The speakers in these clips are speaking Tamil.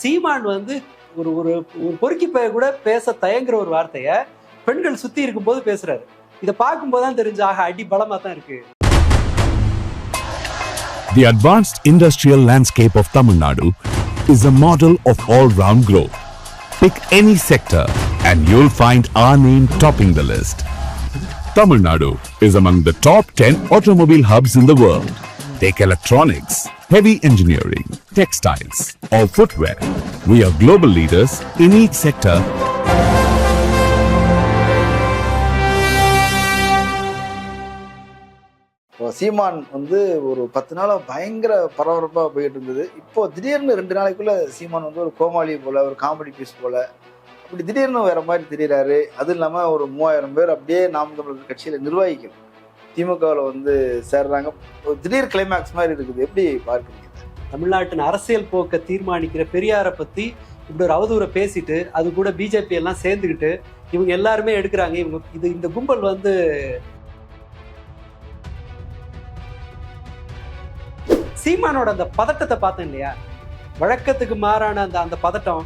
சீமான் வந்து ஒரு ஒரு ஒரு பொறுக்கி பைய கூட பேச தயங்குற ஒரு வார்த்தைய பெண்கள் சுத்தி இருக்கும்போது பேசுறாரு இதை பார்க்கும்போது தான் தெரிஞ்சு ஆக அடி பலமா தான் இருக்கு The advanced industrial landscape of Tamil Nadu is a model of all-round growth. Pick any sector and you'll find our name topping the list. Tamil Nadu is among the top 10 automobile hubs in the world. Take electronics, heavy engineering, textiles, or footwear. We are global leaders in each sector. இப்போ சீமான் வந்து ஒரு பத்து நாளாக பயங்கர பரபரப்பாக போயிட்டு இருந்தது. இப்போ திடீர்னு ரெண்டு நாளைக்குள்ள சீமான் வந்து ஒரு கோமாளி போல ஒரு காமெடி பீஸ் போல அப்படி திடீர்னு வேற மாதிரி தெரியுறாரு. அதுவும் இல்லாமல் ஒரு மூவாயிரம் பேர் அப்படியே நாம் தமிழர் கட்சியில் நிர்வாகிகள். திமுகவில் வந்து சேர்றாங்க. திடீர் கிளைமேக்ஸ் மாதிரி இருக்குது. எப்படி பார்க்குறீங்க? தமிழ்நாட்டின் அரசியல் போக்கை தீர்மானிக்கிற பெரியாரை பத்தி இப்படி ஒரு அவதூறை பேசிட்டு அது கூட பிஜேபி எல்லாம் சேர்ந்துக்கிட்டு இவங்க எல்லாருமே எடுக்கிறாங்க. இவங்க இது இந்த கும்பல் வந்து சீமானோட அந்த பதட்டத்தை பார்த்தேன் இல்லையா? வழக்கத்துக்கு மாறான அந்த அந்த பதட்டம்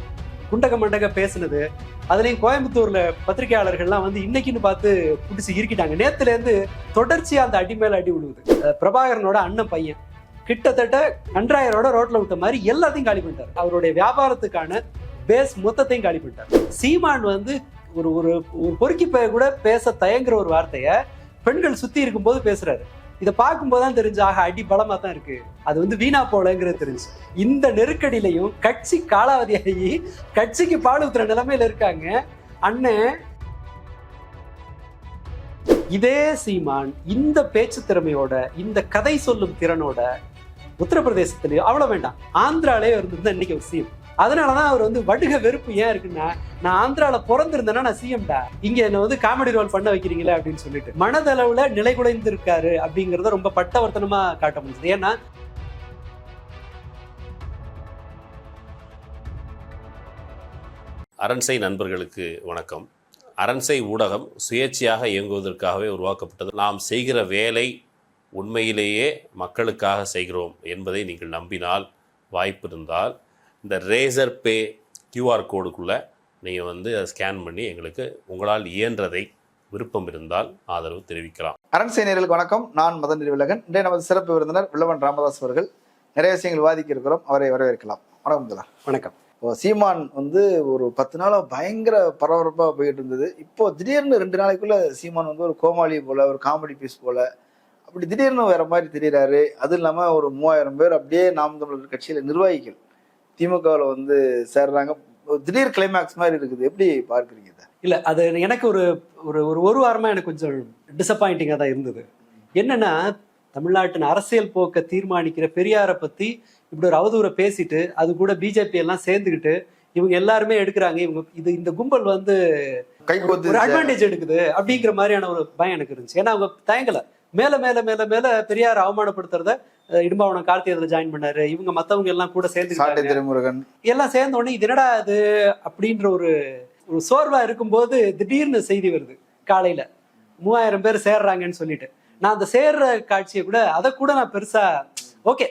குண்டக மண்டக பேசுனது அதுலயும் கோயம்புத்தூர்ல பத்திரிகையாளர்கள்லாம் வந்து இன்னைக்குன்னு பார்த்து பிடிச்சி இருக்கிட்டாங்க. நேத்துல இருந்து தொடர்ச்சியா அந்த அடி மேல அடி விழுவுது. பிரபாகரனோட அண்ணன் பையன். கிட்டத்தட்ட நன்றாயரோட ரோட்ல விட்ட மாதிரி எல்லாத்தையும் காலி பண்ணிட்டார். அவருடைய வியாபாரத்துக்கான பேஸ் மொத்தத்தையும் காலி பண்ணிட்டார். சீமான் வந்து ஒரு ஒரு ஒரு பொறுக்கி பைய கூட பேச தயங்குற ஒரு வார்த்தைய பெண்கள் சுத்தி இருக்கும்போது பேசுறாரு. இதை பார்க்கும்போது தான் தெரிஞ்சு ஆக அடி பலமா தான் இருக்கு. அது வந்து வீணா போலங்கிறது தெரிஞ்சு. இந்த நெருக்கடியிலையும் கட்சி காலாவதியாகி கட்சிக்கு பால் ஊத்துற நிலைமையில இருக்காங்க. அண்ணன் இதே சீமான் இந்த பேச்சு திறமையோட இந்த கதை சொல்லும் திறனோட உத்தரப்பிரதேசத்திலயும் அவ்வளவு வேண்டாம். ஆந்திராலே இருந்திருந்தா இன்னைக்கு ஒரு அதனால தான் அவர் வந்து வடுக வெறுப்பு ஏன் இருக்குன்னா நான் ஆந்திராவில் பிறந்திருந்தேன்னா நான் சிஎம்டா இங்கே என்னை வந்து காமெடி ரோல் பண்ண வைக்கிறீங்களே அப்படின்னு சொல்லிட்டு. மனதளவில் நிலை குலைந்திருக்காரு அப்படிங்கிறத ரொம்ப பட்டவர்த்தனமாக காட்ட முடியுது ஏன்னா அரண்சை நண்பர்களுக்கு வணக்கம். அரண்சை ஊடகம் சுயேட்சையாக இயங்குவதற்காகவே உருவாக்கப்பட்டது. நாம் செய்கிற வேலை உண்மையிலேயே மக்களுக்காக செய்கிறோம் என்பதை நீங்கள் நம்பினால் வாய்ப்பு இருந்தால் இந்த ரேசர் பே கியூஆர் கோடுக்குள்ளே நீங்கள் வந்து அதை ஸ்கேன் பண்ணி எங்களுக்கு உங்களால் இயன்றதை விருப்பம் இருந்தால் ஆதரவு தெரிவிக்கலாம். அரண்சை நேயர்களுக்கு வணக்கம். நான் மதன் நிர்விலகன். இன்றைய நமது சிறப்பு விருந்தினர் வில்லவன் ராமதாஸ் அவர்கள். நிறைய விஷயங்கள் விவாதிக்க இருக்கிறோம். அவரை வரவேற்கலாம். வணக்கம் வணக்கம். இப்போ சீமான் வந்து ஒரு பத்து நாளா பயங்கர பரபரப்பா போயிட்டு இருந்தது. இப்போ திடீர்னு ரெண்டு நாளைக்குள்ள சீமான் வந்து ஒரு கோமாளி போல ஒரு காமெடி பீஸ் போல அப்படி திடீர்னு வேற மாதிரி தெரியுறாரு. அது இல்லாம ஒரு மூவாயிரம் பேர் அப்படியே நாம் தமிழர் கட்சியில நிர்வாகிகள். திமுகவில் வந்து சேர்றாங்க. திடீர் கிளைமேக்ஸ் மாதிரி இருக்குது. எப்படி பார்க்குறீங்க இதை? இல்ல அது எனக்கு ஒரு ஒரு ஒரு ஒரு வாரமா எனக்கு கொஞ்சம் டிசப்பாயிண்டிங்காக தான் இருந்தது. என்னன்னா தமிழ்நாட்டின் அரசியல் போக்க தீர்மானிக்கிற பெரியாரை பத்தி இப்படி ஒரு அவதூறை பேசிட்டு அது கூட பிஜேபி எல்லாம் சேர்ந்துக்கிட்டு இவங்க எல்லாருமே எடுக்கிறாங்க. இவங்க இது இந்த கும்பல் வந்து கை ஒரு அட்வான்டேஜ் எடுக்குது அப்படிங்கிற மாதிரியான ஒரு பயம் எனக்கு இருந்துச்சு. ஏன்னா அவங்க தயங்கல. மேல மேல மேல மேல பெரியார் அவமானப்படுத்துறத இடும்பாவனம் கார்த்தி அதுல ஜாயின் பண்ணாரு. இவங்க மத்தவங்க எல்லாம் கூட சேர்ந்து எல்லாம் சேர்ந்த உடனே இது என்னடா அது அப்படின்ற ஒரு ஒரு சோர்வா இருக்கும்போது திடீர்னு செய்தி வருது காலையில. மூவாயிரம் பேர் சேர்றாங்கன்னு சொல்லிட்டு. நான் அந்த சேர்ற காட்சியை கூட அதை கூட நான் பெருசா ஓகே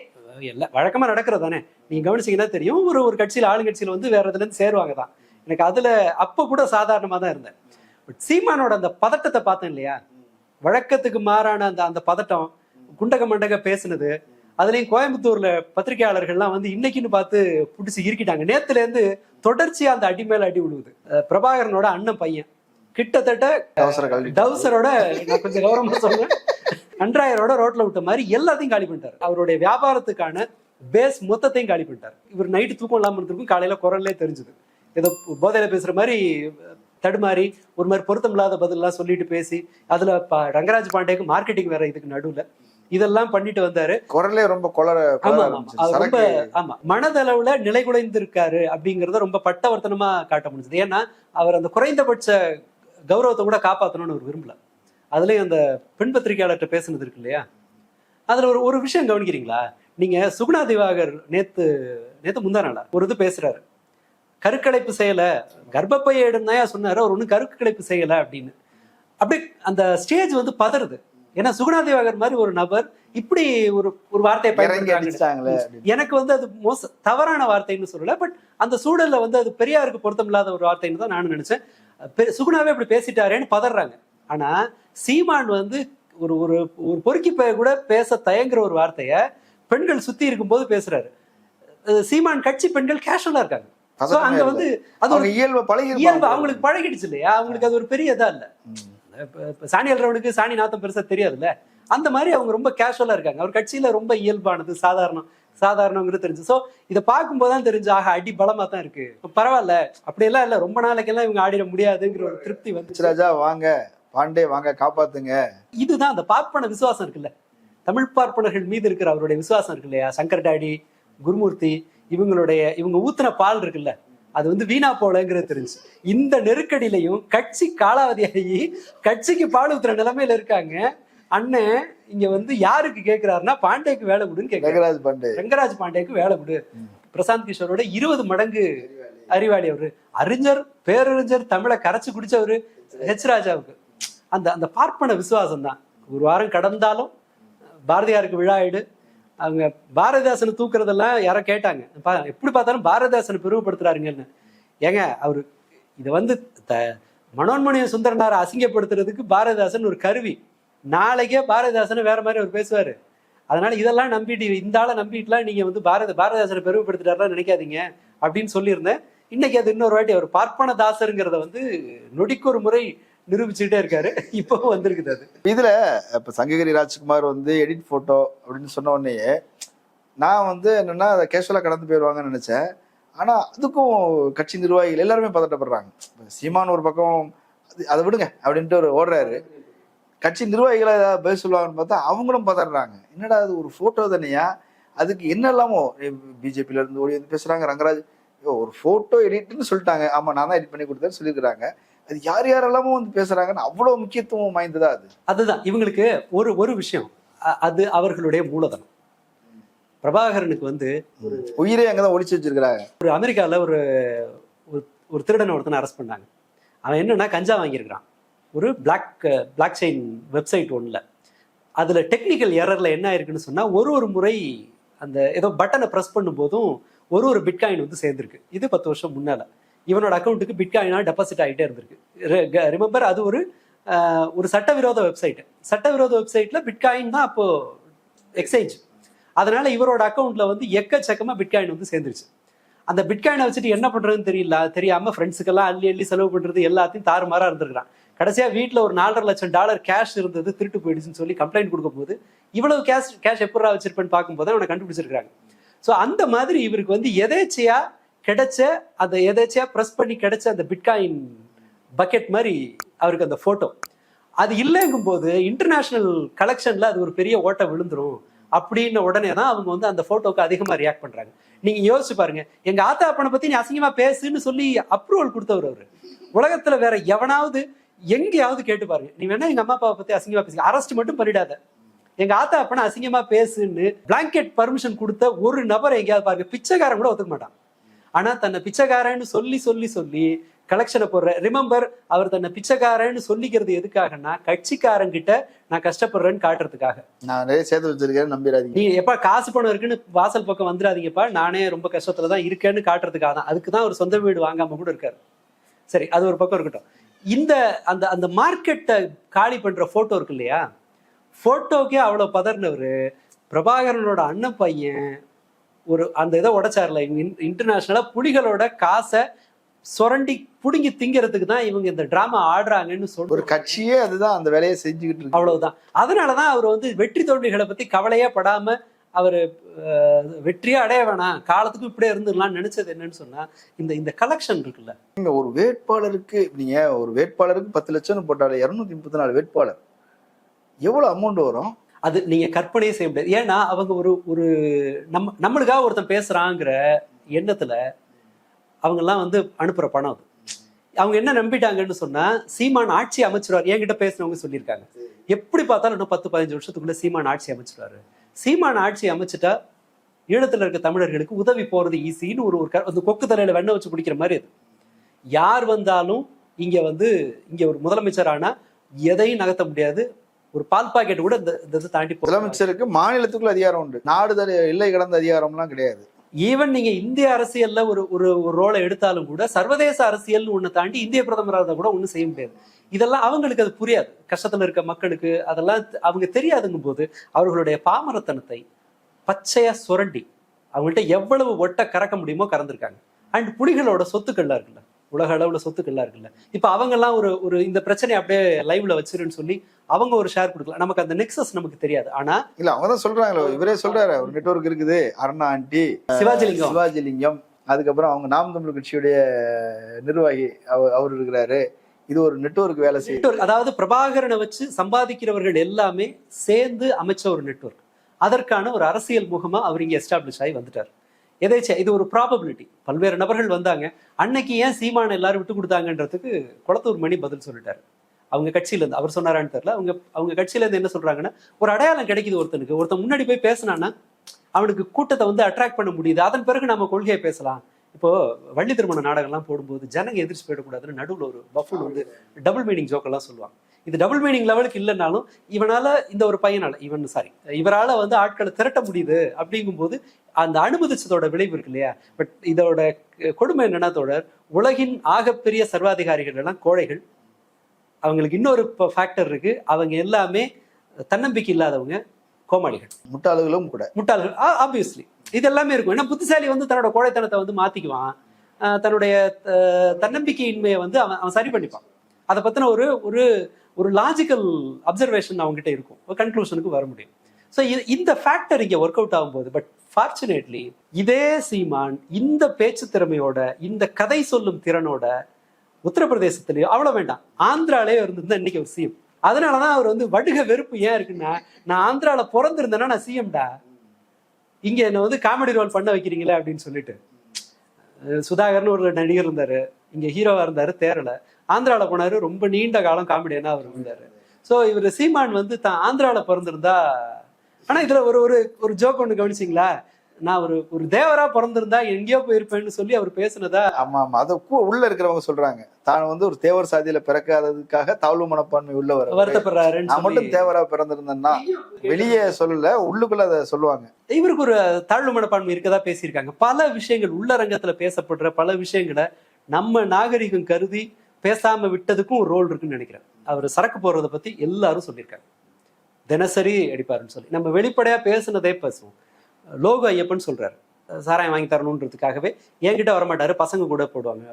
எல்லாம் வழக்கமா நடக்கிறது தானே. நீங்க கவனிச்சீங்கன்னா தெரியும். ஒரு ஒரு கட்சியில ஆளுங்கட்சியில வந்து வேற இதுல இருந்து சேருவாங்க தான். எனக்கு அதுல அப்ப கூட சாதாரணமா தான் இருந்தேன். பட் சீமானோட அந்த பதட்டத்தை பார்த்தேன் இல்லையா? வழக்கத்துக்கு மாறான அந்த அந்த பதட்டம் குண்டக மண்டக பேசுனது. அதுலயும் கோயம்புத்தூர்ல பத்திரிகையாளர்கள்லாம் வந்து இன்னைக்குன்னு பார்த்து பிடிச்சி இருக்கிட்டாங்க நேத்துல இருந்து தொடர்ச்சியா அந்த அடி மேல அடி விழுவுது. அஹ் பிரபாகரனோட அண்ணன் பையன். கிட்டத்தட்ட டவுசரோட நான் கொஞ்சம் கௌரவமா சொல்றேன் அன்றாயரோட ரோட்ல விட்ட மாதிரி எல்லாத்தையும் காலி பண்ணிட்டார். அவருடைய வியாபாரத்துக்கான பேஸ் மொத்தத்தையும் காலி பண்ணிட்டார். இவர் நைட்டு தூக்கம் இல்லாம இருந்திருக்கும். காலையில குரல்லே தெரிஞ்சுது. ஏதோ போதையில பேசுற மாதிரி தடுமாறி ஒரு மாதிரி பொருத்தமில்லாத பதிலெல்லாம் சொல்லிட்டு பேசி அதுல ரங்கராஜ் பாண்டேக்கு மார்க்கெட்டிங் வேற இதுக்கு நடுவுல. இதெல்லாம் பண்ணிட்டு வந்தாரு. குரலே ரொம்ப ரொம்ப ஆமா மனதளவுல நிலை குலைந்து இருக்காரு அப்படிங்கறத ரொம்ப பட்டவர்த்தனமா காட்ட முடிஞ்சது. ஏன்னா அவர் அந்த குறைந்தபட்ச கௌரவத்தை கூட காப்பாத்தணும்னு அவர் விரும்பல. அதுலயும் அந்த பெண் பத்திரிகையாளர்கிட்ட பேசுனது இருக்கு இல்லையா? அதுல ஒரு ஒரு விஷயம் கவனிக்கிறீங்களா? நீங்க சுகுணா திவாகர் நேத்து நேத்து முந்தா நாளா ஒரு இது பேசுறாரு. கருக்கலைப்பு செய்யல. கர்ப்பப்பைய எடுந்தாயா சொன்னாரு. அவர் ஒன்றும் கருக்கலைப்பு செய்யல அப்படின்னு. அப்படியே அந்த ஸ்டேஜ் வந்து பதறுது. ஏன்னா சுகுணா திவாகர் மாதிரி ஒரு நபர் இப்படி ஒரு ஒரு வார்த்தையை அப்படின்னு. எனக்கு வந்து அது மோச தவறான வார்த்தைன்னு சொல்லல. பட் அந்த சூழல்ல வந்து அது பெரியாருக்கு பொருத்தமில்லாத ஒரு வார்த்தைன்னு தான் நானும் நினைச்சேன். சுகுணாவே இப்படி பேசிட்டாரேன்னு பதறாங்க. ஆனா சீமான் வந்து ஒரு ஒரு ஒரு பொறுக்கி பைய கூட பேச தயங்குற ஒரு வார்த்தைய பெண்கள் சுத்தி இருக்கும்போது பேசுறாரு. சீமான் கட்சி பெண்கள் கேஷுவலா இருக்காங்க. அங்க. வந்து அது ஒரு இயல்பு பழகி இயல்பு அவங்களுக்கு பழகிடுச்சு இல்லையா? அவங்களுக்கு அது ஒரு பெரிய இதா இல்ல. இப்ப- சாணி அல்றவனுக்கு சாணி நாத்தம் பெருசா தெரியாதுல்ல? அந்த மாதிரி அவங்க ரொம்ப கேஷுவலா இருக்காங்க. அவர் கட்சியில ரொம்ப இயல்பானது சாதாரணம் சாதாரணங்கிறது தெரிஞ்சு. சோ இதை பார்க்கும்போது தான் தெரிஞ்சு ஆக அடி பலமா தான் இருக்கு. பரவாயில்ல. அப்படியெல்லாம் இல்ல. ரொம்ப நாளைக்கெல்லாம் இவங்க ஆடிட முடியாதுங்கிற ஒரு திருப்தி வந்து ராஜா வாங்க. பாண்டே வாங்க. காப்பாத்துங்க. இதுதான் அந்த பார்ப்பன விசுவாசம் இருக்குல்ல. தமிழ் பார்ப்பனர்கள் மீது இருக்கிற அவருடைய விசுவாசம் இருக்கு இல்லையா? சங்கர் டாடி குருமூர்த்தி இவங்களுடைய இவங்க ஊத்துன பால் இருக்குல்ல அது வந்து வீணா போலங்கிறது தெரிஞ்சு. இந்த நெருக்கடியிலையும் கட்சி காலாவதியாகி கட்சிக்கு பால் ஊத்துற நிலைமையில இருக்காங்க. அண்ணன் இங்க வந்து யாருக்கு கேக்குறாருன்னா பாண்டேக்கு வேலை கொடுன்னு கேக்குறாரு. ரங்கராஜ் பாண்டே. ரங்கராஜ் பாண்டேக்கு வேலை கொடு. பிரசாந்த் கிஷோரோட இருபது மடங்கு அறிவாளி அவரு. அறிஞர் பேரறிஞர் தமிழை கரைச்சு குடிச்சவரு ஹெச் ராஜாவுக்கு. அந்த அந்த பார்ப்பன விசுவாசம் தான் ஒரு வாரம் கடந்தாலும் பாரதியாருக்கு விழாயிடு அவங்க பாரதிதாசனை தூக்குறதெல்லாம் யாரோ கேட்டாங்க. பா- எப்படி பார்த்தாலும் பாரதிதாசனை பெருமைப்படுத்துறாருங்கன்னு ஏங்க அவரு இதை வந்து த மனோன்மணிய சுந்தரனாரை அசிங்கப்படுத்துறதுக்கு பாரதிதாசன் ஒரு கருவி. நாளைக்கே பாரதிதாசனை வேற மாதிரி அவர் பேசுவார். அதனால இதெல்லாம் நம்பிட்டு இந்த ஆளை நம்பிட்டுலாம் நீங்கள் வந்து பாரத பாரதிதாசனை பெருமைப்படுத்திட்டாரெல்லாம் நினைக்காதீங்க அப்படின்னு சொல்லியிருந்தேன். இன்னைக்கு அது இன்னொரு வாட்டி அவர் பார்ப்பன தாசருங்கிறத வந்து நொடிக்கு ஒரு முறை நிரூபிச்சுக்கிட்டே இருக்காரு. இப்போ வந்திருக்குது அது. இதுல இப்ப சங்ககிரி ராஜ்குமார் வந்து எடிட் போட்டோ அப்படின்னு சொன்ன உடனேயே நான் வந்து என்னன்னா அதை கேஷுவலா கடந்து போயிடுவாங்கன்னு நினைச்சேன். ஆனா அதுக்கும் கட்சி நிர்வாகிகள் எல்லாருமே பதட்டப்படுறாங்க. சீமான் ஒரு பக்கம் அது- அதை விடுங்க அப்படின்ட்டு ஒரு ஓடுறாரு. கட்சி நிர்வாகிகளை ஏதாவது பதில் சொல்லுவாங்கன்னு பார்த்தா அவங்களும் பதறாங்க. என்னடா அது ஒரு போட்டோ தானேயா? அதுக்கு என்ன இல்லாமோ பிஜேபியில இருந்து ஓடி வந்து பேசுறாங்க ரங்கராஜ். ஒரு போட்டோ எடிட்னு சொல்லிட்டாங்க. ஆமா நான் தான் எடிட் பண்ணி கொடுத்தேன்னு சொல்லியிருக்கிறாங்க. அது யார் யாரெல்லாமோ வந்து பேசுறாங்கன்னு அவ்வளவு முக்கியத்துவம் வாய்ந்ததா அது? அதுதான். இவங்களுக்கு ஒரு ஒரு விஷயம். அது அவர்களுடைய மூலதனம். பிரபாகரனுக்கு வந்து உயிரே அங்கதான் ஒளிச்சு வச்சிருக்கிறாங்க. ஒரு அமெரிக்காவில் ஒரு ஒரு- ஒரு திருடனை ஒருத்தனை அரெஸ்ட் பண்ணாங்க. அவன் என்னன்னா கஞ்சா வாங்கியிருக்கிறான். ஒரு பிளாக் பிளாக் செயின் வெப்சைட் ஒன்றில் அதில் டெக்னிக்கல் எரரில் என்ன ஆயிருக்குன்னு சொன்னால் ஒரு ஒரு முறை அந்த ஏதோ பட்டனை ப்ரெஸ் பண்ணும்போதும் ஒரு ஒரு பிட்காயின் வந்து சேர்ந்துருக்கு. இது பத்து வருஷம் முன்னால். இவனோட அக்கௌண்ட்டுக்கு பிட்காயினாக டெபாசிட் ஆகிட்டே இருந்திருக்கு. ரிமெம்பர் அது ஒரு ஒரு சட்டவிரோத வெப்சைட் சட்டவிரோத வெப்சைட்டில் பிட்காயின் தான் அப்போ எக்ஸ்சேஞ்ச் அதனால இவரோட அக்கௌண்ட்டில் வந்து எக்கச்சக்கமாக பிட்காயின் வந்து சேர்ந்துருச்சு. அந்த பிட்காயினை வச்சுட்டு என்ன பண்ணுறதுன்னு தெரியல தெரியாமல் ஃப்ரெண்ட்ஸுக்கெல்லாம் அள்ளி அள்ளி செலவு பண்ணுறது எல்லாத்தையும் தாறுமாறாக இருந்திருக்கான் கடைசியாக வீட்டில் ஒரு நாலரை லட்சம் டாலர் கேஷ் இருந்தது திருட்டு போயிடுச்சுன்னு சொல்லி கம்ப்ளைண்ட் கொடுக்கும்போது இவ்வளவு கேஷ் கேஷ் எப்படா வச்சிருப்பேன்னு பார்க்கும்போது அவனை கண்டுபிடிச்சிருக்காங்க ஸோ அந்த மாதிரி இவருக்கு வந்து எதேச்சையாக கிடைச்ச அந்த எதாச்சியா ப்ரெஸ் பண்ணி கிடைச்ச அந்த பிட்காயின் பக்கெட் மாதிரி அவருக்கு அந்த ஃபோட்டோ அது இல்லைங்கும் போது இன்டர்நேஷனல் கலெக்ஷன்ல அது ஒரு பெரிய ஓட்டை விழுந்துரும் அப்படின்ன உடனே தான் அவங்க வந்து அந்த போட்டோக்கு அதிகமா ரியாக்ட் பண்றாங்க. நீங்க யோசிச்சு பாருங்க. எங்க ஆத்தா அப்பனை பத்தி நீ அசிங்கமா பேசுன்னு சொல்லி அப்ரூவல் கொடுத்தவர் அவரு. உலகத்துல வேற எவனாவது எங்கேயாவது கேட்டு பாருங்க. நீ வேணா எங்க அம்மா அப்பாவை பத்தி அசிங்கமா பேசுங்க. அரெஸ்ட் மட்டும் பண்ணிடாத. எங்க ஆத்தா அப்பனை அசிங்கமா பேசுன்னு பிளாங்கெட் பர்மிஷன் கொடுத்த ஒரு நபரை எங்கேயாவது பாருங்க. பிச்சைக்காரன் கூட ஒத்துக்க மாட்டான். ஆனா தன்னை பிச்சைக்காரன்னு சொல்லி சொல்லி சொல்லி கலெக்ஷனை போடுற ரிமெம்பர் அவர் தன்னை பிச்சைக்காரன்னு சொல்லிக்கிறது எதுக்காகன்னா கட்சிக்காரங்கிட்ட நான் கஷ்டப்படுறேன்னு காட்டுறதுக்காக. நான் நிறைய சேர்த்து வச்சிருக்கேன் நம்பிடாதீங்க. நீ எப்ப காசு பணம் இருக்குன்னு வாசல் பக்கம் வந்துடாதீங்கப்பா. நானே ரொம்ப கஷ்டத்துல தான் இருக்கேன்னு காட்டுறதுக்காக தான். அதுக்கு தான் ஒரு சொந்த வீடு வாங்காம கூட இருக்காரு. சரி அது ஒரு பக்கம் இருக்கட்டும். இந்த அந்த அந்த மார்க்கெட்டை காலி பண்ற போட்டோ இருக்கு இல்லையா? போட்டோக்கே அவ்வளவு பதறினவர் பிரபாகரனோட அண்ணன் பையன் ஒரு அந்த இதை உடைச்சார்ல. இன்டர்நேஷனலா புலிகளோட காசை சுரண்டி புடுங்கி திங்கிறதுக்கு தான் இவங்க இந்த டிராமா ஆடுறாங்கன்னு ஒரு சொல்ற கட்சியே அதுதான் அந்த வேலையை செஞ்சுக்கிட்டு இருக்கு. அவ்வளவுதான். அதனாலதான் அவர் வந்து வெற்றி தோல்விகளை பத்தி கவலையே படாம அவர் வெற்றியே அடைய வேணாம். காலத்துக்கும் இப்படியே இருந்துடலாம்னு நினைச்சது என்னன்னு சொன்னா இந்த இந்த கலெக்ஷன் இருக்குல்ல. நீங்க ஒரு வேட்பாளருக்கு நீங்க ஒரு வேட்பாளருக்கு பத்து லட்சம் போட்டாலே இருநூத்தி முப்பத்தி நாலு வேட்பாளர். எவ்வளவு அமௌண்ட் வரும்? அது நீங்க கற்பனையே செய்ய முடியாது. ஏன்னா அவங்க ஒரு ஒரு நம்ம நம்மளுக்காக ஒருத்தன் பேசுறாங்கிற எண்ணத்துல அவங்கெல்லாம் வந்து அனுப்புற பணம் அது. அவங்க என்ன நம்பிட்டாங்கன்னு சொன்னா சீமான் ஆட்சி அமைச்சிருவார். என்கிட்ட பேசினவங்க சொல்லியிருக்காங்க. எப்படி பார்த்தாலும் இன்னும் பத்து பதினஞ்சு வருஷத்துக்குள்ள சீமான் ஆட்சி அமைச்சிருவாரு. சீமான் ஆட்சி அமைச்சிட்டா ஈழத்தில் இருக்க தமிழர்களுக்கு உதவி போறது ஈஸின்னு ஒரு ஒரு க- அந்த கொக்கு தலையில வெண்ணை வச்சு குடிக்கிற மாதிரி அது. யார் வந்தாலும் இங்க வந்து இங்க ஒரு முதலமைச்சர் ஆனா எதையும் நகர்த்த முடியாது. ஒரு பால் பாக்கெட் கூட இந்த இதை தாண்டி முதலமைச்சருக்கு மாநிலத்துக்குள்ள அதிகாரம் உண்டு. நாடு எல்லை கடந்த அதிகாரம்லாம் கிடையாது. ஈவன் நீங்க இந்திய அரசியல்ல ஒரு ஒரு ரோலை எடுத்தாலும் கூட சர்வதேச அரசியல்னு ஒண்ணு தாண்டி இந்திய பிரதமராக கூட ஒண்ணும் செய்ய முடியாது. இதெல்லாம் அவங்களுக்கு அது புரியாது. கஷ்டத்துல இருக்க மக்களுக்கு அதெல்லாம் அவங்க தெரியாதுங்கும் போது அவர்களுடைய பாமரத்தனத்தை பச்சையா சுரண்டி அவங்கள்ட்ட எவ்வளவு ஒட்ட கறக்க முடியுமோ கறந்துருக்காங்க. அண்ட் புலிகளோட சொத்துக்கள்லாம் இருக்குல்ல. உலக அளவுல சொத்துக்கள்லாம் இருக்குல்ல. இப்ப அவங்க எல்லாம் ஒரு ஒரு இந்த பிரச்சனையை அப்படியே லைவ்ல வச்சிருன்னு சொல்லி அவங்க ஒரு ஷேர் கொடுக்கலாம். நமக்கு அந்த நெக்ஸஸ் நமக்கு தெரியாது. ஆனா இல்ல அவங்க தான் சொல்றாங்களோ இவரே சொல்றாரு. ஒரு நெட்வொர்க் இருக்குது. அருணா ஆண்டி சிவாஜிலிங்கம். சிவாஜிலிங்கம். அதுக்கப்புறம் அவங்க நாம் தமிழ் கட்சியுடைய நிர்வாகி அவர் அவர் இருக்கிறாரு. இது ஒரு நெட்வொர்க் வேலை நெட்வொர்க் அதாவது பிரபாகரனை வச்சு சம்பாதிக்கிறவர்கள் எல்லாமே சேர்ந்து அமைச்ச ஒரு நெட்வொர்க் அதற்கான ஒரு அரசியல் முகமா அவர் இங்க எஸ்டாப்ளிஷ் ஆகி வந்துட்டார். எதேச்சா இது ஒரு ப்ராபபிலிட்டி பல்வேறு நபர்கள் வந்தாங்க. அன்னைக்கு ஏன் சீமான எல்லாரும் விட்டு கொடுத்தாங்கன்றதுக்கு குளத்தூர் மணி பதில் சொல்லிட்டாரு. அவங்க கட்சியிலேருந்து அவர் சொன்னாரான்னு தெரியல. அவங்க அவங்க கட்சியிலேருந்து என்ன சொல்றாங்கன்னா ஒரு அடையாளம் கிடைக்குது ஒருத்தனுக்கு. ஒருத்தன் முன்னாடி போய் பேசினான்னா அவனுக்கு கூட்டத்தை வந்து அட்ராக்ட் பண்ண முடியுது. அதன் பிறகு நம்ம கொள்கையை பேசலாம். இப்போ வள்ளி திருமண நாடகம்லாம் போடும்போது ஜனங்க எதிர்த்து போயிடக்கூடாதுன்னு நடுவில் ஒரு பஃபன் வந்து டபுள் மீனிங் ஜோக்கெல்லாம் சொல்லுவாங்க. இது டபுள் மீனிங் லெவலுக்கு இல்லைனாலும் இவனால இந்த ஒரு பையனால இவன் சாரி இவரால வந்து ஆட்களை திரட்ட முடியுது அப்படிங்கும்போது அந்த அனுமதிச்சதோட விளைவு இருக்கு இல்லையா? பட் இதோட கொடுமை என்னன்னா தோழர் உலகின் ஆகப்பெரிய சர்வாதிகாரிகள் எல்லாம் கோழைகள். அவங்களுக்கு இன்னொரு ஃபேக்டர் இருக்கு. அவங்க எல்லாமே தன்னம்பிக்கை இல்லாதவங்க கோமாளிகள். முட்டாளுகளும் கூட. முட்டாள்கள் ஆப்வியஸ்லி இது எல்லாமே இருக்கும். ஏன்னா புத்திசாலி வந்து தன்னோட கோழைத்தனத்தை வந்து மாத்திக்குவான். தன்னுடைய தன்னம்பிக்கையின்மையை வந்து அவன் அவன் சரி பண்ணிப்பான். அதை பத்தின ஒரு ஒரு ஒரு லாஜிக்கல் அப்சர்வேஷன் அவங்ககிட்ட இருக்கும். ஒரு கன்க்ளூஷனுக்கு வர முடியும். ஸோ இந்த ஃபேக்டர் இங்கே ஒர்க் அவுட் ஆகும்போது பட் ஃபார்ச்சுனேட்லி இதே சீமான் இந்த பேச்சு திறமையோட இந்த கதை சொல்லும் திறனோட உத்தரப்பிரதேசத்துலேயோ அவ்வளோ வேண்டாம். ஆந்திராலே இருந்திருந்தா இன்னைக்கு ஒரு சிஎம் அதனாலதான் அவர் வந்து வடுக வெறுப்பு ஏன் இருக்குன்னா நான் ஆந்திராவில் பிறந்திருந்தேன்னா நான் சிஎம்டா இங்கே என்னை வந்து காமெடி ரோல் பண்ண வைக்கிறீங்களே அப்படின்னு சொல்லிட்டு. சுதாகர்னு ஒரு நடிகர் இருந்தார். இங்க ஹீரோவா இருந்தாரு தேரல. ஆந்திரால போனாரு ரொம்ப நீண்ட காலம் காமெடியனா அவர் இருந்தாரு. சோ இவர் சீமான் வந்து தான் ஆந்திரால பிறந்திருந்தா ஆனா இதுல ஒரு ஒரு ஒரு ஜோக் ஒண்ணு கவனிச்சிங்களா? நான் ஒரு ஒரு தேவரா பிறந்திருந்தா எங்கேயோ போயிருப்பேன்னு சொல்லி அவர் பேசுனதா? ஆமா ஆமா. அதை உள்ள இருக்கிறவங்க சொல்றாங்க. தான் வந்து ஒரு தேவர் சாதியில பிறக்காததுக்காக தாழ்வு மனப்பான்மை உள்ளவர் வருத்தப்படுறாருன்னு நான் மட்டும் தேவரா பிறந்திருந்தேன்னா வெளியே சொல்லல உள்ளுக்குள்ள அதை சொல்லுவாங்க. இவருக்கு ஒரு தாழ்வு மனப்பான்மை இருக்கதா பேசியிருக்காங்க. பல விஷயங்கள் உள்ளரங்கத்துல பேசப்படுற பல விஷயங்களை நம்ம நாகரிகம் கருதி பேசாம விட்டதுக்கும் ஒரு ரோல் இருக்குன்னு நினைக்கிறேன். அவர் சரக்கு போறதை பத்தி எல்லாரும் சொல்லியிருக்காங்க தினசரி அடிப்பாருன்னு சொல்லி. நம்ம வெளிப்படையா பேசுனதே பேசுவோம். லோகோ ஐயப்பன் சொல்றாரு. சாராயம் வாங்கி தரணுன்றதுக்காகவே என்கிட்ட வரமாட்டாரு பசங்க கூட போடுவாங்க.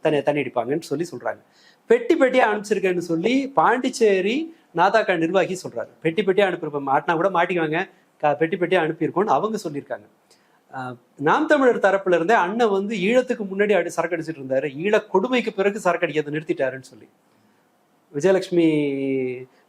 தனி தண்ணி அடிப்பாங்கன்னு சொல்லி சொல்றாங்க. பெட்டி பெட்டியா அனுப்பிச்சிருக்கேன்னு சொல்லி பாண்டிச்சேரி நாதாக்கா நிர்வாகி சொல்றாரு. பெட்டி பெட்டியா அனுப்பியிருப்போம். மாட்டினா கூட மாட்டிக்குவாங்க. பெட்டி பெட்டியா அனுப்பியிருக்கோன்னு அவங்க சொல்லியிருக்காங்க. நாம் தமிழர் தரப்புல இருந்தே அண்ணன் வந்து ஈழத்துக்கு முன்னாடி அடி சரக்கு அடிச்சிட்டு இருந்தாரு. ஈழ கொடுமைக்கு பிறகு சரக்கு அடிக்கிறதை நிறுத்திட்டாருன்னு சொல்லி. விஜயலட்சுமி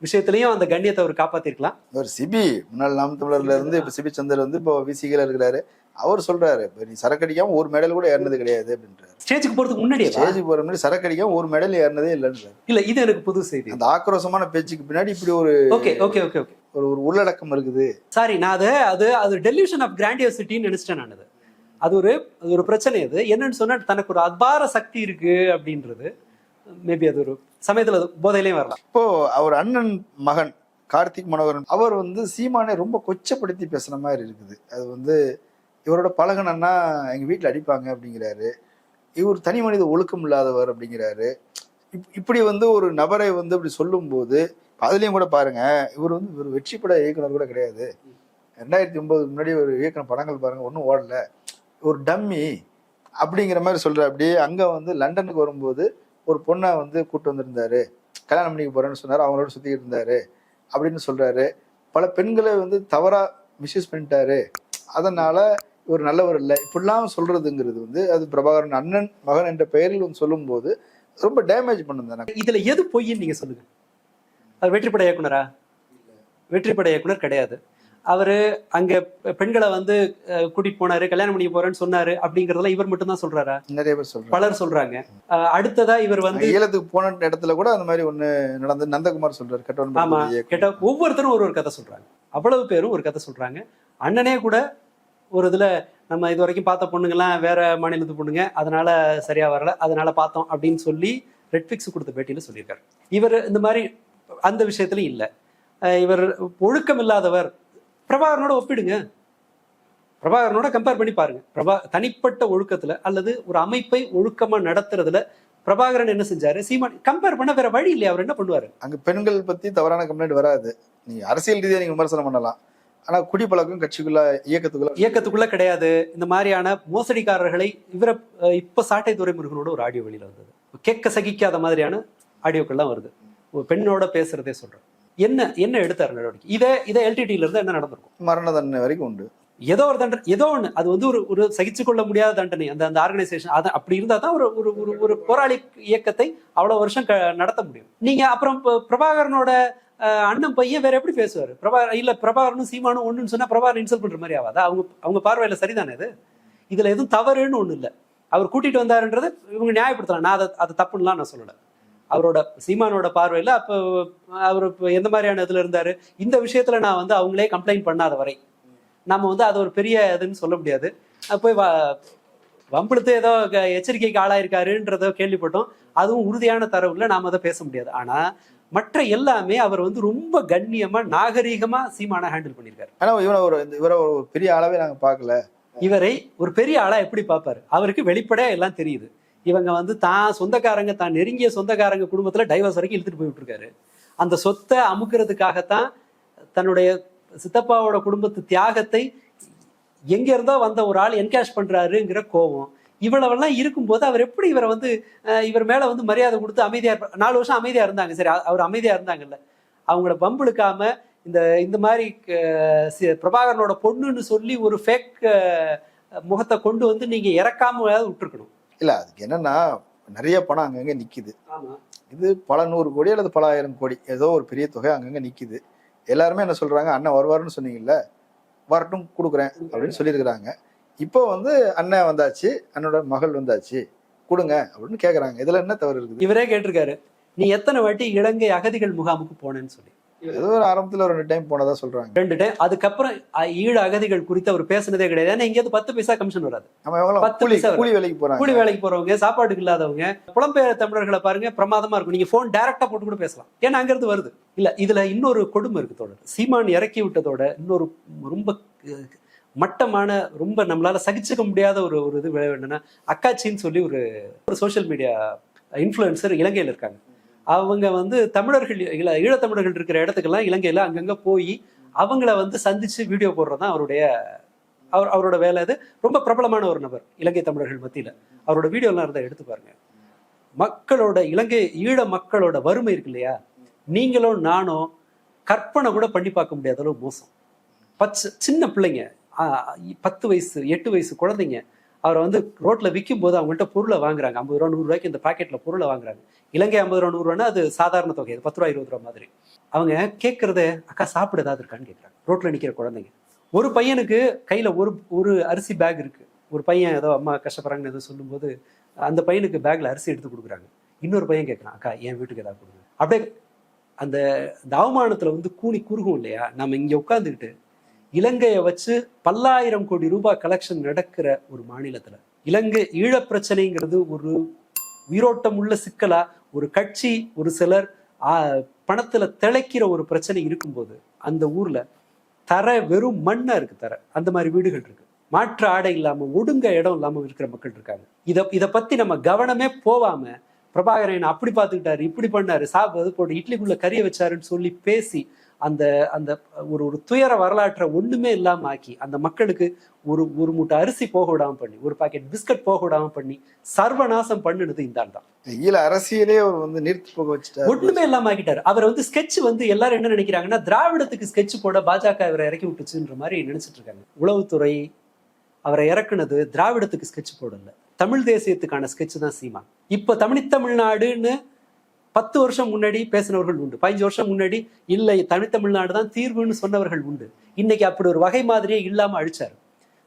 விஷயத்திலையும் அந்த கண்ணியத்தை அவர் காப்பாத்திருக்கலாம். ஒரு சிபி முன்னாள் நாம் தமிழர்ல இருந்து இப்ப சிபி சந்தர் வந்து இப்போ விசிகல இருக்கிறாரு. அவர் சொல்றாரு இப்ப நீ சரக்கு அடிக்காம ஒரு மெடல் கூட ஏறினது கிடையாது அப்படின்றாரு. ஸ்டேஜுக்கு போறதுக்கு முன்னாடியே ஸ்டேஜ் போற முன்னாடி சரக்கு அடிக்காம ஒரு மெடல் ஏறினதே இல்லைன்றாரு. இல்ல இது எனக்கு புது செய்தி. அந்த ஆக்ரோஷமான பேச்சுக்கு பின்னாடி இப்படி ஒரு ஓகே ஓகே ஓகே ஓகே ஒரு ஒரு உள்ளடக்கம் இருக்குது. சாரி நான் அது அது அது டெலியூஷன் ஆஃப் கிராண்டியோசிட்டின்னு நினைச்சிட்டேன் நான் அது. அது ஒரு அது ஒரு பிரச்சனை அது. என்னன்னு சொன்னா தனக்கு ஒரு அபார சக்தி இருக்கு அப்படின்றது. மேபி அது ஒரு சமயத்துல போதையிலையும் வரலாம். இப்போ அவர் அண்ணன் மகன் கார்த்திக் மனோகரன் அவர் வந்து சீமானை ரொம்ப கொச்சப்படுத்தி பேசுன மாதிரி இருக்குது. அது வந்து இவரோட பழகனன்னா எங்க வீட்டில் அடிப்பாங்க அப்படிங்கிறாரு. இவர் தனி மனித ஒழுக்கம் இல்லாதவர் அப்படிங்கிறாரு. இப்- இப்படி வந்து ஒரு நபரை வந்து இப்படி சொல்லும்போது அதுலயும் கூட பாருங்க இவர் வந்து ஒரு வெற்றி பட இயக்குனர் கூட கிடையாது. ரெண்டாயிரத்தி ஒன்பதுக்கு முன்னாடி ஒரு இயக்குனர் படங்கள் பாருங்க ஒன்றும் ஓடல. ஒரு டம்மி அப்படிங்கிற மாதிரி சொல்ற அப்படியே அங்க வந்து லண்டனுக்கு வரும்போது ஒரு பொண்ணை வந்து கூட்டு வந்திருந்தாரு கல்யாணம் பண்ணிக்க போறேன்னு சொன்னாரு அவங்களோட சுத்திக்கிட்டு இருந்தாரு அப்படின்னு சொல்றாரு. பல பெண்களை வந்து தவறா மிஸ்யூஸ் பண்ணிட்டாரு. அதனால இவர் நல்லவர் இல்லை. இப்படிலாம் சொல்றதுங்கிறது வந்து அது பிரபாகரன் அண்ணன் மகன் என்ற பெயரில் வந்து சொல்லும்போது ரொம்ப டேமேஜ் பண்ணுது எனக்கு. இதுல எது பொய்ன்னு நீங்க சொல்லுங்க. அவர் வெற்றிப்பட இயக்குனரா? வெற்றிப்பட இயக்குனர் கிடையாது. அவரு அங்க பெண்களை வந்து கூட்டிட்டு போனாரு கல்யாணம் பண்ணிக்க போறேன்னு சொன்னாரு அப்படிங்கறதெல்லாம் இவர் மட்டும் தான் சொல்றாரா? நிறைய பேர் சொல்றாங்க. பலர் சொல்றாங்க. அடுத்ததா இவர் வந்து ஈழத்துக்கு போன இடத்துல கூட அந்த மாதிரி ஒண்ணு நடந்து நந்தகுமார் சொல்றாரு கட்டவன் ஆமா. கேட்டா ஒவ்வொருத்தரும் ஒரு ஒரு கதை சொல்றாங்க. அவ்வளவு பேரும் ஒரு கதை சொல்றாங்க. அண்ணனே கூட ஒரு இதுல நம்ம இது வரைக்கும் பார்த்த பொண்ணுங்கெல்லாம் வேற மாநிலத்து பொண்ணுங்க அதனால சரியா வரல அதனால பார்த்தோம் அப்படின்னு சொல்லி ரெட்ஃபிக்ஸ் கொடுத்த பேட்டியில சொல்லியிருக்காரு. இவர் இந்த மாதிரி அந்த விஷயத்துலயும் இல்ல. இவர் ஒழுக்கம் இல்லாதவர் பிரபாகரனோட ஒப்பிடுங்க. பிரபாகரனோட கம்பேர் பண்ணி பாருங்க. பிரபா தனிப்பட்ட ஒழுக்கத்துல அல்லது ஒரு அமைப்பை ஒழுக்கமா நடத்துறதுல பிரபாகரன் என்ன செஞ்சாரு? சீமான் கம்பேர் பண்ண வேற வழி இல்லையா? அவர் என்ன பண்ணுவாரு? அங்க பெண்கள் பத்தி தவறான கம்ப்ளைண்ட் வராது. நீங்க அரசியல் ரீதியா நீங்க விமர்சனம் பண்ணலாம். ஆனா குடிப்பழக்கம் கட்சிக்குள்ள இயக்கத்துக்குள்ள இயக்கத்துக்குள்ள கிடையாது. இந்த மாதிரியான மோசடிக்காரர்களை இவர இப்ப சாட்டை துறைமுருகனோட ஒரு ஆடியோ வெளியில வந்தது. கேட்க சகிக்காத மாதிரியான ஆடியோக்கள்லாம் வருது. ஒரு பெண்ணோட பேசுறதே சொல்றேன். என்ன என்ன எடுத்தார் நடவடிக்கை? இதே இதே எல்டிடில இருந்து என்ன நடந்திருக்கும்? மரண தண்டனை வரைக்கும் உண்டு. ஏதோ ஒரு தண்டனை ஏதோ ஒண்ணு. அது வந்து ஒரு ஒரு சகிச்சு கொள்ள முடியாத தண்டனை. அந்த அந்த ஆர்கனைசேஷன் அது அப்படி இருந்தா தான் ஒரு ஒரு ஒரு ஒரு போராளி இயக்கத்தை அவ்வளவு வருஷம் க- நடத்த முடியும். நீங்க அப்புறம் பிரபாகரனோட அண்ணன் பையன் வேற எப்படி பேசுவாரு? பிரபா இல்ல பிரபாகரனும் சீமானும் ஒண்ணுன்னு சொன்னா பிரபாகரன் இன்சல்ட் பண்ற மாதிரி ஆகாதா அவங்க அவங்க பார்வையில சரிதானே இது? இதுல எதுவும் தவறுன்னு ஒண்ணு இல்ல. அவர் கூட்டிட்டு வந்தாருன்றது இவங்க நியாயப்படுத்தலாம். நான் அதை அது தப்புன்னுலாம் நான் சொல்லல. அவரோட சீமானோட பார்வையில அப்போ அவர் இப்ப எந்த மாதிரியான இதுல இருந்தாரு? இந்த விஷயத்துல நான் வந்து அவங்களே கம்ப்ளைண்ட் பண்ணாத வரை. நம்ம வந்து அது ஒரு பெரிய இதுன்னு சொல்ல முடியாது. போய் வ- வம்பிழுத்து ஏதோ எச்சரிக்கைக்கு ஆளாயிருக்காருன்றத கேள்விப்பட்டோம். அதுவும் உறுதியான தரவுல நாம அதை பேச முடியாது. ஆனா மற்ற எல்லாமே அவர் வந்து ரொம்ப கண்ணியமா நாகரீகமா சீமான ஹேண்டில் பண்ணியிருக்காரு. ஆனா இவனை ஒரு இவரை ஒரு பெரிய அளவே நாங்க பார்க்கல. இவரை ஒரு பெரிய ஆளா எப்படி பார்ப்பாரு? அவருக்கு வெளிப்படையா எல்லாம் தெரியுது. இவங்க வந்து தான் சொந்தக்காரங்க தான் நெருங்கிய சொந்தக்காரங்க குடும்பத்துல டைவர்ஸ் வரைக்கும் இழுத்துட்டு போயிட்டு அந்த சொத்தை அமுக்கிறதுக்காகத்தான் தன்னுடைய சித்தப்பாவோட குடும்பத்து தியாகத்தை எங்க இருந்தோ வந்த ஒரு ஆள் என்கேஷ் பண்றாருங்கிற கோவம். இவ்வளவெல்லாம் இருக்கும்போது அவர் எப்படி இவரை வந்து இவர் மேல வந்து மரியாதை கொடுத்து அமைதியா நாலு வருஷம் அமைதியா இருந்தாங்க. சரி அவர் அமைதியா இருந்தாங்கல்ல. அவங்கள பம்புழுக்காம இந்த இந்த மாதிரி பிரபாகரனோட பொண்ணுன்னு சொல்லி ஒரு ஃபேக் முகத்தை கொண்டு வந்து நீங்க இறக்காம விட்டுருக்கணும். இல்ல அதுக்கு என்னன்னா நிறைய பணம் அங்கங்க நிக்குது. ஆமா. இது பல நூறு கோடி அல்லது பல ஆயிரம் கோடி ஏதோ ஒரு பெரிய தொகை அங்கங்க நிக்குது. எல்லாருமே என்ன சொல்றாங்க அண்ணன் வருவாருன்னு சொன்னீங்கல்ல வரட்டும் கொடுக்குறேன் அப்படின்னு சொல்லியிருக்கிறாங்க. இப்போ வந்து அண்ணன் வந்தாச்சு அண்ணனோட மகள் வந்தாச்சு கொடுங்க அப்படின்னு கேக்குறாங்க. இதுல என்ன தவறு இருக்குது? இவரே கேட்டிருக்காரு நீ எத்தனை வாட்டி இலங்கை அகதிகள் முகாமுக்கு போனேன்னு சொல்லி. ஏதோ ஒரு ஆரம்பத்துல ஒரு ரெண்டு டைம் போனதா சொல்றாங்க. ரெண்டு டைம் அதுக்கப்புறம் ஈழ அகதிகள் குறித்து அவர் பேசுனதே கிடையாது. ஏன்னா இங்கேருந்து பத்து பைசா கமிஷன் வராது. பத்து பைசா. கூலி வேலைக்கு போறாங்க. கூலி வேலைக்கு போறவங்க சாப்பாட்டுக்கு இல்லாதவங்க புலம்பெயர் தமிழர்களை பாருங்க பிரமாதமா இருக்கும். நீங்க போன் டைரக்டா போட்டு கூட பேசலாம். ஏன்னா அங்க இருந்து வருது. இல்ல இதுல இன்னொரு கொடுமை இருக்கு தோழர். சீமான் இறக்கி விட்டதோட இன்னொரு ரொம்ப மட்டமான ரொம்ப நம்மளால சகிச்சுக்க முடியாத ஒரு ஒரு இது விளைவு என்னன்னா அக்காச்சின்னு சொல்லி ஒரு ஒரு சோஷியல் மீடியா இன்ஃப்ளூயன்சர் இலங்கையில இருக்காங்க. அவங்க வந்து தமிழர்கள் ஈழ ஈழத்தமிழர்கள் இருக்கிற இடத்துக்கெல்லாம் இலங்கையில் அங்கங்கே போய் அவங்கள வந்து சந்திச்சு வீடியோ போடுறது தான் அவருடைய அவர் அவரோட வேலை அது. ரொம்ப பிரபலமான ஒரு நபர் இலங்கை தமிழர்கள் மத்தியில். அவரோட வீடியோலாம் இருந்தால் எடுத்து பாருங்க. மக்களோட இலங்கை ஈழ மக்களோட வறுமை இருக்கு இல்லையா? நீங்களும் நானும் கற்பனை கூட பண்ணி பார்க்க முடியாத அளவு மோசம். பச்சை சின்ன பிள்ளைங்க பத்து வயசு எட்டு வயசு குழந்தைங்க அவரை வந்து ரோட்டில் விற்கும் போது அவங்கள்ட்ட பொருளை வாங்குறாங்க. ஐம்பது ரூபா நூறு ரூபாய்க்கு இந்த பாக்கெட்டில் பொருளை வாங்குறாங்க. இலங்கை ஐம்பது ரூபா நூறு அது சாதாரண தொகை. அது பத்து ரூபா இருபது ரூபா மாதிரி. அவங்க கேட்கறது அக்கா சாப்பிட ஏதாவது இருக்கான்னு கேட்குறாங்க ரோட்டில் நிற்கிற குழந்தைங்க. ஒரு பையனுக்கு கையில் ஒரு ஒரு அரிசி பேக் இருக்குது ஒரு பையன் ஏதோ அம்மா கஷ்டப்படுறாங்கன்னு ஏதோ சொல்லும்போது அந்த பையனுக்கு பேக்கில் அரிசி எடுத்து கொடுக்குறாங்க. இன்னொரு பையன் கேட்குறான் அக்கா என் வீட்டுக்கு ஏதாவது கொடுங்க. அப்படியே அந்த இந்த வந்து கூணி குறுகும் இல்லையா? நம்ம இங்கே உட்காந்துக்கிட்டு இலங்கையை வச்சு பல்லாயிரம் கோடி ரூபாய் கலெக்ஷன் நடக்கிற ஒரு மாநிலத்துல. இலங்கை ஈழப் பிரச்சனைங்கிறது ஒரு உயிரோட்டம் உள்ள சிக்கலா ஒரு கட்சி ஒரு சிலர் ஆ, பணத்துல திளைக்கிற ஒரு பிரச்சனை இருக்கும்போது அந்த ஊர்ல தர வெறும் மண்ணா இருக்கு தர. அந்த மாதிரி வீடுகள் இருக்கு. மாற்று ஆடை இல்லாம ஒடுங்க இடம் இல்லாம இருக்கிற மக்கள் இருக்காங்க. இதை இதை பத்தி நம்ம கவனமே போவாம பிரபாகரன் அப்படி பார்த்துக்கிட்டாரு இப்படி பண்ணாரு சாப்பிடு போட்டு இட்லிக்குள்ள கறியை வச்சாருன்னு சொல்லி பேசி அந்த அந்த ஒரு ஒரு துயர வரலாற்றை ஒண்ணுமே இல்லாம ஆக்கி அந்த மக்களுக்கு ஒரு ஒரு மூட்டை அரிசி போக விடாம பண்ணி ஒரு பாக்கெட் பிஸ்கட் போக விடாம பண்ணி சர்வநாசம் பண்ணுனது இந்த ஆள் தான். ஈழ அரசியலே அவர் வந்து நீர்த்து போக வச்சுட்டாரு. ஒண்ணுமே இல்லாம ஆக்கிட்டாரு. அவர் வந்து ஸ்கெட்ச் வந்து எல்லாரும் என்ன நினைக்கிறாங்கன்னா திராவிடத்துக்கு ஸ்கெட்ச் போட பாஜக இவரை இறக்கி விட்டுச்சுன்ற மாதிரி நினைச்சிட்டு இருக்காங்க. உளவுத்துறை அவரை இறக்குனது திராவிடத்துக்கு ஸ்கெட்ச் போடல. தமிழ் தேசியத்துக்கான ஸ்கெட்ச் தான் சீமான். இப்ப தமிழ் தமிழ்நாடுன்னு பத்து வருஷம் முன்னாடி பேசினவர்கள் உண்டு. பதினஞ்சு வருஷம் முன்னாடி இல்லை தனித்தமிழ்நாடு தான் தீர்வுன்னு சொன்னவர்கள் உண்டு. இன்னைக்கு அப்படி ஒரு வகை மாதிரியே இல்லாம அழிச்சாரு.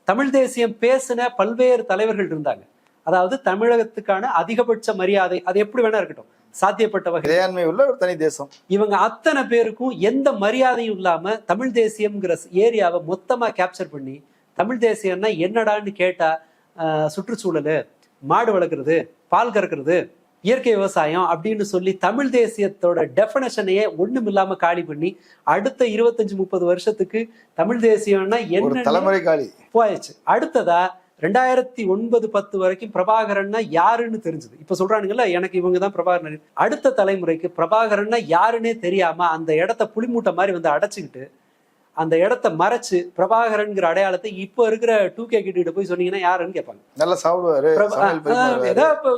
தமிழ் தேசியம் பேசின பல்வேறு தலைவர்கள் இருந்தாங்க. அதாவது தமிழகத்துக்கான அதிகபட்ச மரியாதை அது எப்படி வேணா இருக்கட்டும் சாத்தியப்பட்ட வகை உள்ள ஒரு தனி தேசம். இவங்க அத்தனை பேருக்கும் எந்த மரியாதையும் இல்லாம தமிழ் தேசியம்ங்கிற ஏரியாவை மொத்தமா கேப்சர் பண்ணி தமிழ் தேசியம்னா என்னடான்னு கேட்டா சுற்றுச்சூழல் மாடு வளர்க்குறது பால் கறக்கிறது இயற்கை விவசாயம் அப்படின்னு சொல்லி தமிழ் தேசியத்தோட டெஃபினேஷனையே ஒண்ணும் இல்லாம காலி பண்ணி அடுத்த இருபத்தஞ்சு முப்பது வருஷத்துக்கு தமிழ் தேசியம்னா என்ன தலைமுறை காலி. போயாச்சு. அடுத்ததா ரெண்டாயிரத்தி ஒன்பது பத்து வரைக்கும் பிரபாகரன்னா யாருன்னு தெரிஞ்சது. இப்ப சொல்றானுங்கல்ல எனக்கு இவங்க தான் பிரபாகரன். அடுத்த தலைமுறைக்கு பிரபாகரன்னா யாருன்னே தெரியாம அந்த இடத்த புளிமூட்டை மாதிரி வந்து அடைச்சுக்கிட்டு அந்த இடத்த மறைச்சு பிரபாகரன்ங்கிற அடையாளத்தை இப்ப இருக்கிற டூ கே கிட்ட போய் சொன்னீங்கன்னா யாருன்னு கேட்பாங்க. நல்லா சாப்பிடுவாரு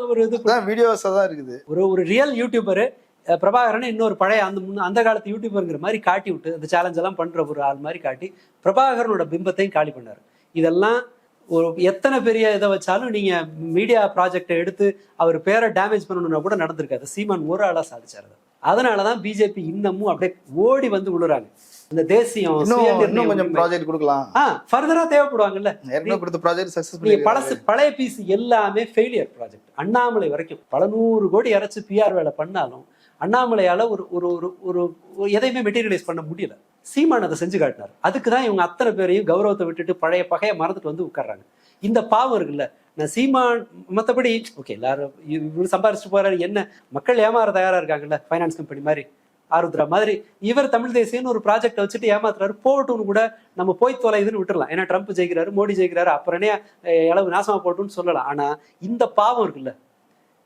ஒரு இது வீடியோஸா தான் இருக்குது. ஒரு ஒரு ரியல் யூடியூபர் பிரபாகரன் இன்னொரு பழைய அந்த முன்ன- அந்த காலத்து யூடியூபருங்கிற மாதிரி காட்டி விட்டு அந்த சேலஞ்ச் எல்லாம் பண்ற ஒரு ஆள் மாதிரி காட்டி பிரபாகரனோட பிம்பத்தையும் காலி பண்ணாரு. இதெல்லாம் ஒரு எத்தனை பெரிய இதை வச்சாலும் நீங்க மீடியா ப்ராஜெக்டை எடுத்து அவர் பேரை டேமேஜ் பண்ணணும்னா கூட நடந்திருக்காது. சீமான் ஒரு ஆளா சாதிச்சாரு. அதை. அதனாலதான் பிஜேபி இன்னமும் அப்படியே ஓடி வந்து விழுறாங்க இந்த தேசியம் இன்னும் கொஞ்சம். ப்ராஜெக்ட் கொடுக்கலாம். ஆ ஃபர்தரா தேவைப்படுவாங்கல்ல. ஏற்கனவே கொடுத்த ப்ராஜெக்ட் சக்சஸ் நீங்க பழசு பழைய பீஸ் எல்லாமே ஃபெயிலியர் ப்ராஜெக்ட் அண்ணாமலை வரைக்கும் பல நூறு கோடி இறைச்சு பிஆர் வேலை பண்ணாலும் அண்ணாமலையால ஒரு ஒரு ஒரு ஒரு ஒரு எதையுமே மெட்டீரியலைஸ் பண்ண முடியல. சீமான் அதை செஞ்சு காட்டினார். அதுக்கு தான் இவங்க அத்தனை பேரையும் கௌரவத்தை விட்டுட்டு பழைய பகையை மறந்துட்டு வந்து உட்கார்றாங்க. இந்த பாவம் இருக்குல்ல நான் சீமான் மற்றபடி ஓகே எல்லாரும் இவரு சம்பாரிச்சுட்டு போறாரு என்ன? மக்கள் ஏமாற தயாரா இருக்காங்கல்ல ஃபைனான்ஸ் கம்பெனி மாதிரி. ஆருத்ரா மாதிரி இவர் தமிழ் தேசியம்னு ஒரு ப்ராஜெக்ட் வச்சுட்டு ஏமாத்துறாரு. போகட்டும்னு கூட நம்ம போய் தொலைதுன்னு விட்டுறலாம். ஏன்னா ட்ரம்ப் ஜெயிக்கிறாரு மோடி ஜெயிக்கிறாரு அப்புறமே இளவு நாசமா போட்டுன்னு சொல்லலாம். ஆனா இந்த பாவம் இருக்குல்ல.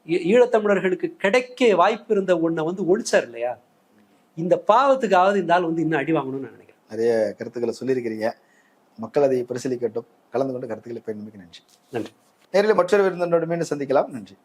ஈ- ஈழத்தமிழர்களுக்கு கிடைக்க வாய்ப்பு இருந்த ஒன்றை வந்து ஒழிச்சார் இல்லையா? இந்த பாவத்துக்காவது இந்த ஆள் வந்து இன்னும் அடி வாங்கணும்னு நான் நினைக்கிறேன். நிறைய கருத்துக்களை சொல்லியிருக்கிறீங்க. மக்கள் அதை பரிசீலிக்கட்டும். கலந்து கொண்டு கருத்துக்களை பயன்படுத்தி நன்றி. நன்றி. நேரில் மற்றொரு விருந்தினோடு மீண்டும் சந்திக்கலாம். நன்றி.